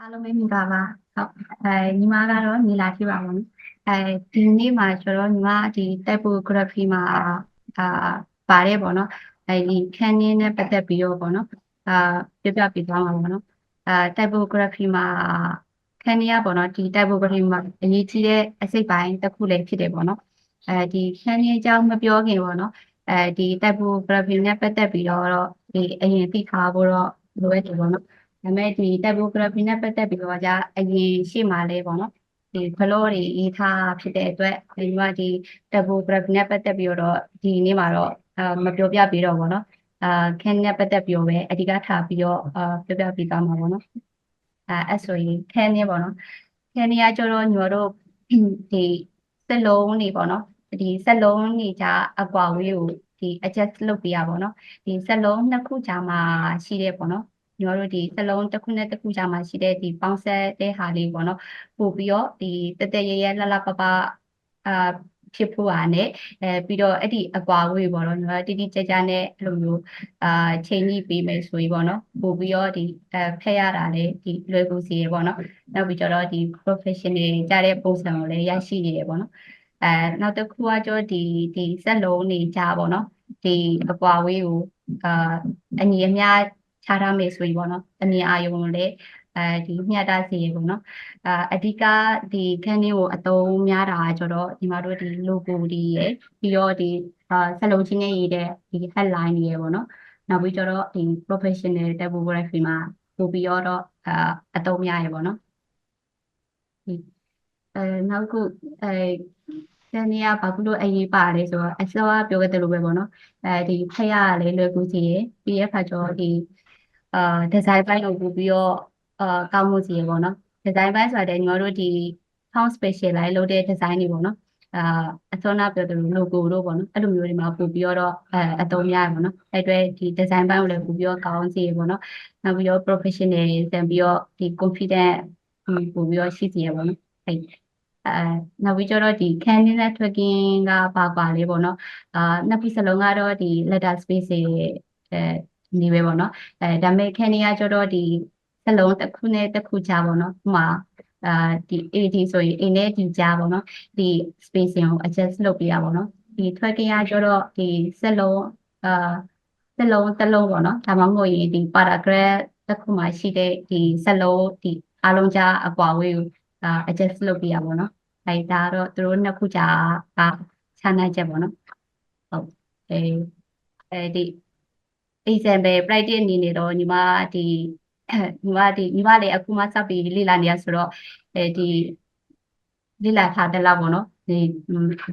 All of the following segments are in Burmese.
အားလုံးပဲမင်္ဂလာပါဟုတ်အဲညီမကတော့ညီလာဖြစ်ပါပါမယ်အဲဒီနေ့မှာကျတော့ညီမဒီ typography မှာအာပါတယ်ပေါ့နော်အဲဒီခန်းရင်းနဲ့ပတ်သက်ပြီးတော့ပေါ့နော်အာပြပြပြသွားမှာပေါ့နော်အာ typography မှာခန်းရပေါ့နော်ဒီ typography မှာအရေးကြီးတဲ့အစိတ်ပိုင်းတစ်ခုလည်းဖြစ်တယ်ပေါ့နော်အဲဒီခန်းရင်းအကြောင်းမပြောခင်ပေါ့နော်အဲဒီ typography နဲ့ပတ်သက်ပြီးတော့ဒီအရင်သိထားဖို့တော့လိုအပ်တယ်ပေါ့နော် ဒါပေမဲ့ဒီ typography နဲ့ပတ်သက်ပြီးတော့ကြာအရင်ရှေ့မှာလဲပေါ့နော်ဒီဖလော့တွေရေးထားဖြစ်တဲ့အတွက်ဒီမှာဒီ typography နဲ့ပတ်သက်ပြီးတော့ဒီနေ့မှာတော့မပြောပြပြီးတော့ပေါ့နော်အာခင်းနဲ့ပတ်သက်ပြီးတော့ပဲအဓိကထားပြီးတော့ပြောပြပြီးသားမှာပေါ့နော်အဲအဲ့ဆိုရင်ခင်းနဲ့ပေါ့နော်ခင်းနဲ့ကကျတော့ညော်တို့ဒီစက်လုံးနေပေါ့နော်ဒီစက်လုံးနေကြအကွာဝေးကိုဒီ adjust လုပ်ပေးရပါတော့เนาะဒီစက်လုံးနှစ်ခုကြာမှာရှိတယ်ပေါ့เนาะ ညီမတို့ဒီစလုံးတစ်ခုနဲ့တစ်ခုကြားမှာရှိတဲ့ဒီပေါင်းဆက်တဲ့ဟာလေးပေါ့နော်ပို့ပြီးတော့ဒီတတရရလှလှပပအာဖြစ်ဖို့ဟာနဲ့အဲပြီးတော့အဲ့ဒီအကွာဝေးပေါ့နော်ညီမတိတိကျကျနဲ့အဲ့လိုမျိုးအာချိန်ကြီးပေးမယ်ဆိုရင်ပေါ့နော်ပို့ပြီးတော့ဒီအဲဖက်ရတာလေဒီလွယ်ကူစီရပေါ့နော်နောက်ပြီးတော့ဒီ professional ကြတဲ့ပုံစံကိုလည်းရရှိနေရပေါ့နော်အဲနောက်တစ်ခုကကျတော့ဒီဒီစက်လုံးနေကြပေါ့နော်ဒီအကွာဝေးကိုအာအညီအမျှ ချထားမယ်ဆိုရင်ပေါ့နော်အမြင်အာရုံကိုလည်းအဲဒီမျှတစေရပေါ့နော်အာအဓိကဒီခန်းလေးကိုအသုံးများတာကျတော့ဒီမှာတို့ဒီ logo ဒီရယ်ပြီးတော့ဒီအာဆက်လုံးချင်းနဲ့ရေးတဲ့ဒီ headline တွေရယ်ပေါ့နော်နောက်ပြီးတော့ဒီ professional typography မှာပို့ပြီးတော့အာအသုံးများရယ်ပေါ့နော်အဲနောက်ခုအဲတန်နေရဘာလို့အရေးပါလဲဆိုတော့အစောကပြောခဲ့တယ်လို့ပဲပေါ့နော်အဲဒီဖက်ရလည်းလွယ်ကူစီရယ်ပြီးရခါကျတော့ဒီ အာဒီဇိုင်းပိုင်းကိုပို့ပြီးတော့အာကောင်းမှုစီရပေါ့နော်ဒီဇိုင်းပိုင်းဆိုတာညီမတို့ဒီ sound specialize လုပ်တဲ့ဒီဇိုင်းတွေပေါ့နော်အာအစောနာပြောသလို logo တို့ပေါ့နော်အဲ့လိုမျိုးတွေမှာပို့ပြီးတော့အဲအသုံးများရပေါ့နော်အဲ့အတွက်ဒီ design ပိုင်းကိုလည်းပို့ပြီးတော့ကောင်းစီရပေါ့နော်နောက်ပြီးတော့ professional ဆန်ပြီးတော့ဒီ confident ပို့ပြီးတော့ရှိစီရပေါ့နော်အဲ့အဲနောက်ပြီးတော့ဒီ candle networking ကပါပါလေးပေါ့နော်အာနှစ်ပြီးစလုံးကတော့ဒီ letter space တွေအဲ နေပဲပေါ့နော်အဲဒါပေမဲ့ Candy ကကျတော့ဒီစလုံးတစ်ခုနဲ့တစ်ခုကြားပေါ့နော်ဥမာအာဒီ AD ဆိုရင် A နဲ့ D ကြားပေါ့နော်ဒီ spacing ကို adjust လုပ်ပေးရပါတော့ဒီ tracking ကကျတော့ဒီစလုံးအာစလုံးတစ်လုံးပေါ့နော်ဒါမှမဟုတ်ရင်ဒီ paragraph တစ်ခုမှာရှိတဲ့ဒီစလုံးဒီအားလုံးကြားအကွာဝေးကိုအာ adjust လုပ်ပေးရပါတော့အဲဒါတော့သူတို့နှစ်ခုကြားကခြားနားချက်ပေါ့နော်ဟုတ်အဲအဲဒီ example practice အနေနဲ့တော့ညီမဒီညီမဒီညီမလည်းအခုမှစပြီးလေ့လာနေရဆိုတော့အဲဒီလေ့လာထားတဲ့လောက်ပေါ့နော်ဒီ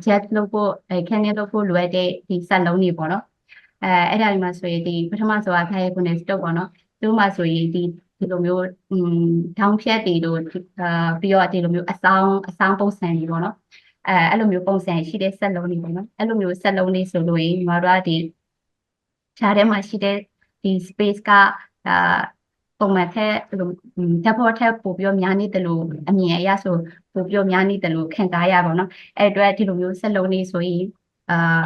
jet လုပ်ဖို့အဲ canyon လုပ်ဖို့လိုအပ်တဲ့ဒီစက်လုံးတွေပေါ့နော်အဲအဲ့ဒါဒီမှာဆိုရင်ဒီပထမဆိုတာခိုင်ခုနဲ့ stop ပေါ့နော်သူမှဆိုရင်ဒီဒီလိုမျိုးอืมထောင်းဖြတ်တွေတို့အာပြီးတော့ဒီလိုမျိုးအဆောင်အဆောင်ပုံစံတွေပေါ့နော်အဲအဲ့လိုမျိုးပုံစံရှိတဲ့စက်လုံးတွေပေါ့နော်အဲ့လိုမျိုးစက်လုံးတွေဆိုလို့ရင်ညီမတို့ကဒီ ခြားထဲမှာရှိတဲ့ဒီ space ကအာပုံမှန်ထက်လိုဓာတ်ပေါ်ထက်ပိုပြီးတော့များနေတယ်လို့အမြင်အရဆိုပိုပြီးတော့များနေတယ်လို့ခံစားရပါတော့အဲ့အတွက်ဒီလိုမျိုးစက်လုံးလေးဆိုရင်အာ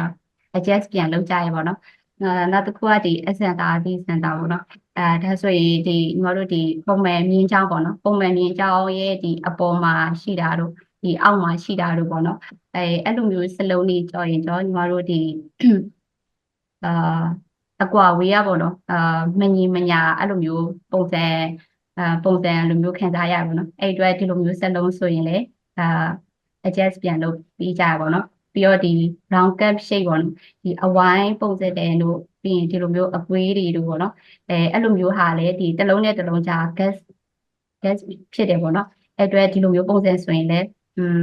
adjust ပြန်လုပ်ကြရပါတော့အာနောက်တစ်ခုကဒီ center ဒီ center ပေါ့နော်အဲဒါဆိုရင်ဒီညီမတို့ဒီပုံမှန်မြင်းချောင်းပေါ့နော်ပုံမှန်မြင်းချောင်းရဲ့ဒီအပေါ်မှာရှိတာတို့ဒီအောက်မှာရှိတာတို့ပေါ့နော်အဲအဲ့လိုမျိုးစလုံးလေးကြော်ရင်ကြောညီမတို့ဒီအာ အကွာဝေးရပေါ့နော်အာမညီမညာအဲ့လိုမျိုးပုံစံအာပုံစံလိုမျိုးခံစားရပါတော့အဲ့အတွက်ဒီလိုမျိုးစက်လုံးဆိုရင်လေအာ adjust ပြန်လုပ်ပြီးကြရပါတော့ပြီးတော့ဒီ round cap shape ပေါ့နော်ဒီအဝိုင်းပုံစံတဲ့တို့ပြီးရင်ဒီလိုမျိုးအကွေးတွေတို့ပေါ့နော်အဲအဲ့လိုမျိုးဟာလေဒီတစ်လုံးနဲ့တစ်လုံးကြား gas gas ဖြစ်တယ်ပေါ့နော်အဲ့အတွက်ဒီလိုမျိုးပုံစံဆိုရင်လည်းอืม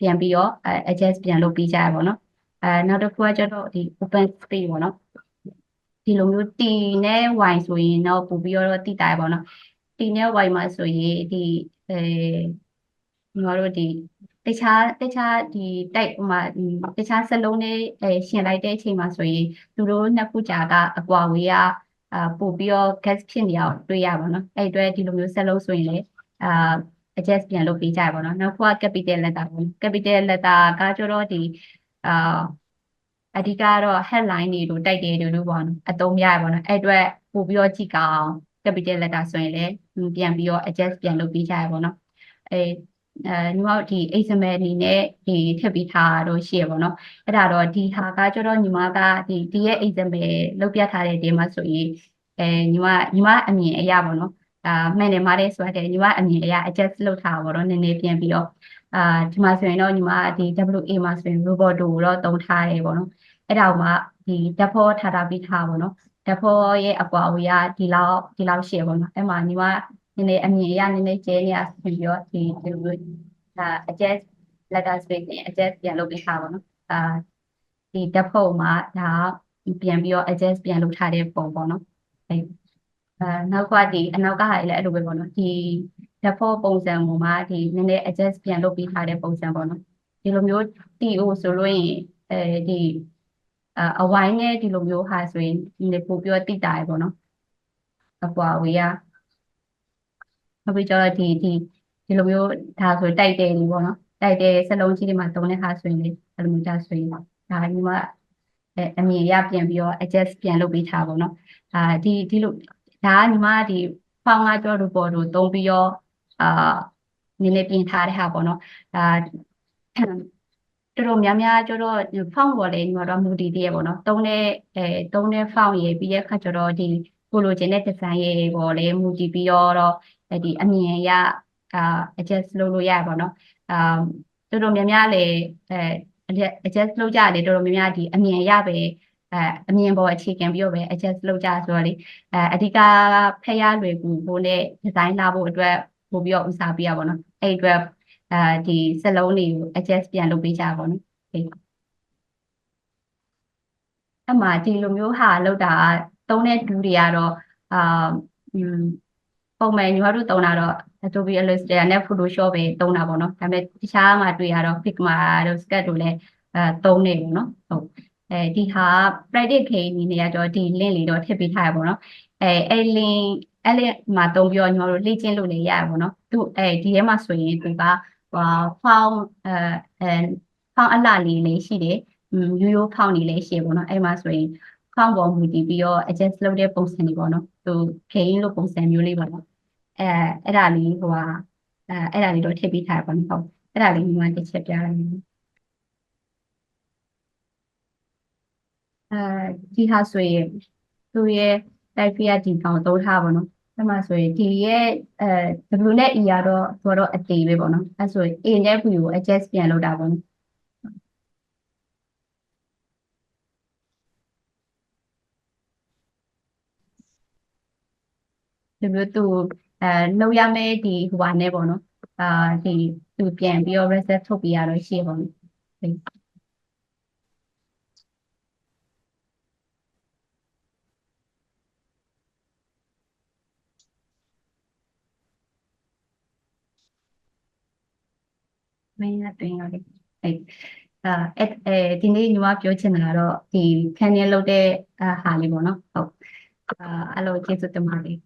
ပြန်ပြီးတော့ adjust ပြန်လုပ်ပြီးကြရပါတော့အဲနောက်တစ်ခုကကျတော့ဒီ open space ပေါ့နော် ဒီလိုမျိုး T နဲ့ Y ဆိုရင်တော့ပို့ပြီးတော့တိတာပေါ့နော် T နဲ့ Y မှာဆိုရင်ဒီအဲညီမတို့ဒီတခြားတခြားဒီတိုက်ဟိုမှာတခြားစလုံးလေးအဲရှင်လိုက်တဲ့အချိန်မှာဆိုရင်သူတို့နှစ်ခုကြာကအကွာဝေးကအာပို့ပြီးတော့ gas ဖြစ်နေအောင်တွေ့ရပါတော့အဲ့အတွက်ဒီလိုမျိုးစလုံးဆိုရင်လေအာ adjust ပြန်လုပ်ပေးကြရပါတော့နောက်တစ်ခုက capital letter ပေါ့ capital letter ကကျတော့ဒီအာ အဓိကတော့ headline တွေတို့တိုက်တယ်တို့လို့ပေါ့နော်အသုံးရပါတော့အဲ့အတွက်ပို့ပြီးတော့ကြည့်ကောင်း capital letter ဆိုရင်လည်းပြန်ပြီးတော့ adjust ပြန်လုပ်ပေးကြရပါတော့အဲအဲညီမတို့ဒီ XML အနေနဲ့ဒီထည့်ပေးထားတော့ရှိရပါတော့အဲ့ဒါတော့ဒီဟာကကျတော့ညီမကဒီဒီရဲ့ XML လုပ်ပြထားတဲ့ဒီမှာဆိုရင်အဲညီမညီမအမြင်အရပါတော့အာမှန်တယ်ပါတယ်ဆိုတော့ညီမအမြင်အရ adjust လုပ်ထားပါတော့နည်းနည်းပြန်ပြီးတော့ အာဒီမှာဆိုရင်တော့ညီမဒီ WA မှာဆိုရင် robot ကိုတော့တုံးထားတယ်ပေါ့နော်အဲ့ဒါကမှဒီဓာတ်ဖောထားတာပြီးထားပါတော့ဓာတ်ဖောရဲ့အကွာအဝေးကဒီလောက်ဒီလောက်ရှိရပါတော့အဲ့မှာညီမနည်းနည်းအမြင်အရနည်းနည်းကျဲနေရဆိုပြီးတော့ဒီဒီလိုဒါ adjust letter space နဲ့ adjust ပြန်လုပ်ပေးထားပါတော့အာဒီဓာတ်ဖောမှာဒါပြန်ပြီးတော့ adjust ပြန်လုပ်ထားတဲ့ပုံပေါ့နော်အဲ့အဲနောက်ကဒီအနောက်ကဟာလည်းအဲ့လိုပဲပေါ့နော်ဒီ default ပုံစံပေါ်မှာဒီနည်းနည်း adjust ပြန်လုပ်ပေးထားတဲ့ပုံစံပေါ့နော်ဒီလိုမျိုး TO ဆိုလို့ရင်အဲဒီအအဝိုင်းနဲ့ဒီလိုမျိုးဟာဆိုရင်ဒီလေပို့ပြောတိတာရပေါ့နော်အကွာဝေးရနောက်ပြီးတော့ဒီဒီဒီလိုမျိုးဒါဆိုတိုက်တယ်နေပေါ့နော်တိုက်တယ်စလုံးကြီးတွေမှာတုံးတဲ့ဟာဆိုရင်လေအဲ့လိုမျိုးဒါဆိုရင်ဒါညီမအဲအမြင်ရပြန်ပြီးတော့ adjust ပြန်လုပ်ပေးထားပါတော့အာဒီဒီလိုဒါကညီမဒီဖောင်းလာကြောတို့ပေါ်တို့တုံးပြီးတော့ အာနည်းနည်းပြင်ထားတဲ့ဟာပေါ့နော်ဒါတော်တော်များများကျတော့ဖောင်းပေါ်လေညီမတို့မူတည်တည်းရပေါ့နော်တုံးတဲ့အဲတုံးတဲ့ဖောင်းရေပြီးတဲ့အခါကျတော့ဒီကိုလိုချင်တဲ့ design ရေပေါ်လေမူတည်ပြီးတော့ဒီအမြင်ရအာ adjust လုပ်လို့ရပါတော့အာတော်တော်များများလေအဲ adjust လုပ်ကြတယ်တော်တော်များများဒီအမြင်ရပဲအဲအမြင်ပေါ်အခြေခံပြီးတော့ပဲ adjust လုပ်ကြဆိုတော့လေအဲအဓိကဖက်ရလွယ်ကူဖို့နဲ့ design လာဖို့အတွက် ပို့ပြီးတော့ဦးစားပေးရပါတော့အဲ့အတွက်အဲဒီစက်လုံးတွေကို adjust ပြန်လုပ်ပေးကြပါတော့အမှဒီလိုမျိုးဟာလောက်တာသုံးတဲ့ဒူတွေကတော့အာပုံမှန်ညီမတို့သုံးတာတော့ Adobe Illustrator နဲ့ Photoshop ပဲသုံးတာပေါ့နော်ဒါပေမဲ့တခြားမှာတွေ့ရတော့ Figma တို့ Sketch တို့လည်းအဲသုံးနေပေါ့နော်ဟုတ်အဲဒီဟာ practice case အနေနဲ့ကတော့ဒီ link လေးတော့ထည့်ပေးထားရပါတော့အဲအဲ link အဲ့လေမှာတုံးပြီးတော့ညီမတို့လေ့ကျင့်လို့လည်းရရပါတော့သူအဲဒီထဲမှာဆိုရင်သူကဟောဖောင်းအဲအဲဖောင်းအလှလေးလေးရှိတယ်ရိုးရိုးဖောင်းနေလေးရှိပေါ့နော်အဲ့မှာဆိုရင်ဖောင်းပေါ်မူတည်ပြီးတော့ adjust လုပ်တဲ့ပုံစံတွေပေါ့နော်သူခိန်းလို့ပုံစံမျိုးလေးပေါ့နော်အဲအဲ့ဒါလေးဟိုဟာအဲအဲ့ဒါလေးတော့ထည့်ပေးထားပါမယ်ဟုတ်အဲ့ဒါလေးညီမတစ်ချက်ပြလိုက်မယ်အဲဒီဟာဆိုရင်သူရဲ့ type ရဒီကောင်သုံးထားပါတော့ အဲ့မှာဆိုရင်ဒီရဲ့အဲ W နဲ့ E ကတော့သူကတော့အတေပဲပေါ့နော်အဲ့ဆိုရင် A နဲ့ V ကို adjust ပြန်လုပ်တာပေါ့နော်ဒီလိုသူအဲလောက်ရမယ်ဒီဟိုပါနဲ့ပေါ့နော်အာဒီသူပြန်ပြီးတော့ reset ထုတ်ပြရတော့ရှိရပါမ မင်းရတွင်ရတယ်အဲအာအဲဒီနေ့ညီမပြောချင်တာကတော့ဒီ canyon လုပ်တဲ့ဟာလေးပေါ့နော်ဟုတ်အာအဲ့လိုကျေးဇူးတင်ပါတယ်